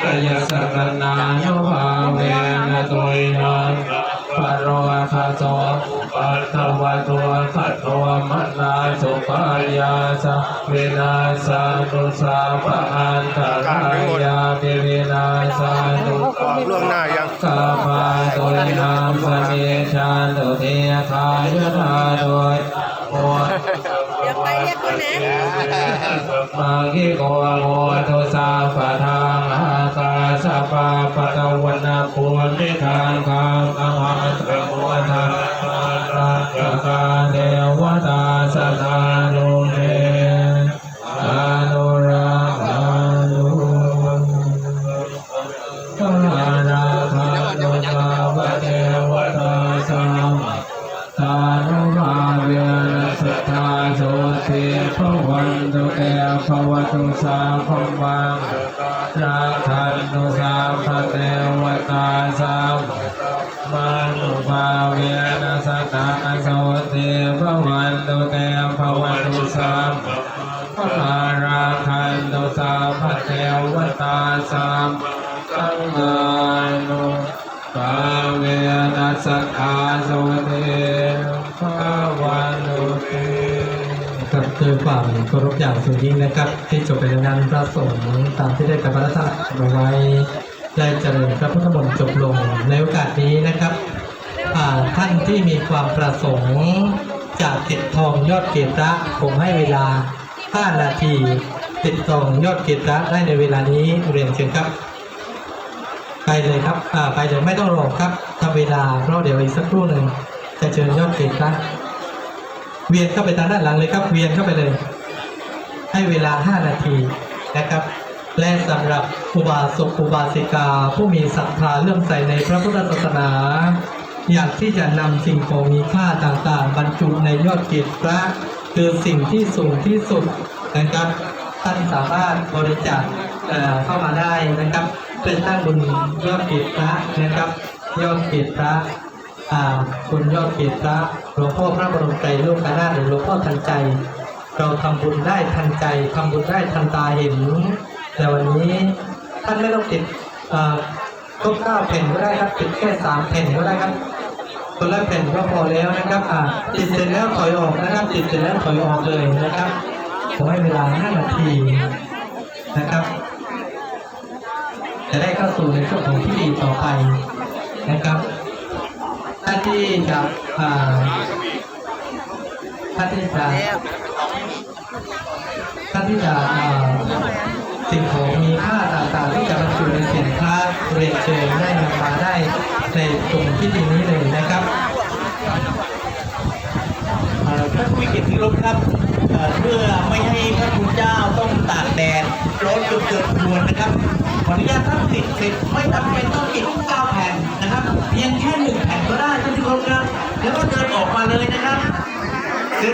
กยสรณานุภาเวนะตุยนังปะโรคาโตปัตวะตัวขัตโตมนาสุปายาสะวินาสานุสาปะอันตรายาปิวินาสานุล่วงหน้ายังสามาตุยนามสเมชานตุเทคายนาโดยโอ มาคิโกโมตุสาปทางอากาสปาปะตะวันนาภูมิทางคามอหันตะโมทารา ภวตุสาภวังราคันตุสาภเทวตาสัมมานุภาเวนะสัทธาโสติภวันตุเตภวตุสาภมาราคันตุสาภเทวตาสัมสังฆานุภาเวนัสสทธาสติ ด้วยความเคารพอย่างสูงยิ่งนะครับ ที่จบไปนั้นพระสงฆ์ตามที่ได้กับพระราชทานไว้ ได้เจริญพระพุทธมนต์จบลงในโอกาสนี้นะครับท่านที่มีความประสงค์จะติดทองยอดเกตระผมให้เวลา 5 นาที ติดทองยอดเกตระได้ในเวลานี้เรียนเชิญครับ ไปเลยครับไปเลยไม่ต้องรอครับทำเวลาเพราะเดี๋ยวอีกสักครู่หนึ่งจะเชิญยอดเกตระ เวียนเข้าไปทางด้านหลังเลยครับ เวียนเข้าไปเลย ให้เวลา 5 นาทีนะครับ และสำหรับอุบาสกอุบาสิกา ผู้มีศรัทธาเลื่อมใสในพระพุทธศาสนา อยากที่จะนำสิ่งของมีค่าต่างๆ บรรจุในยอดเกศพระคือสิ่งที่สูงที่สุดนะครับท่านสามารถบริจาคเเข้ามาได้นะครับเป็นตั้งบุญยอดเกศพระนะครับ ยอดเกศพระอ่า คุณยอดเกียรติพระหลวงพ่อพระบรมไตรโลกนาถหรือหลวงพ่อทันใจ เราทำบุญได้ทันใจทำบุญได้ทันตาเห็นแต่วันนี้ท่านไม่ต้องติดครบเก้าแผ่นก็ได้ครับติดแค่สามแผ่นก็ได้ครับคนละแผ่นก็พอแล้วนะครับอ่าติดเสร็จแล้วถอยออกนะครับ ติดเสร็จแล้วถอยออกเลยนะครับขอให้เวลาห้านาทีนะครับ จะได้เข้าสู่ในช่วงของพิธีต่อไปนะครับ ท่านที่จะอ่าท่านที่จะท่านที่จะอ่าสิ่งของมีค่าต่างๆ ที่จะบรรจุในสินค้าเรียนเชิญได้นำมาได้ในกลุ่มพิธีนี้เลยนะครับเอ่อท่านผู้เกียรติที่เคารพครับเพื่อไม่ให้พระคุณเจ้าต้องตากแดดร้อนจนเกิดควรนะครับขออนุญาตท่านติดเสร็จไม่จำเป็นต้องติด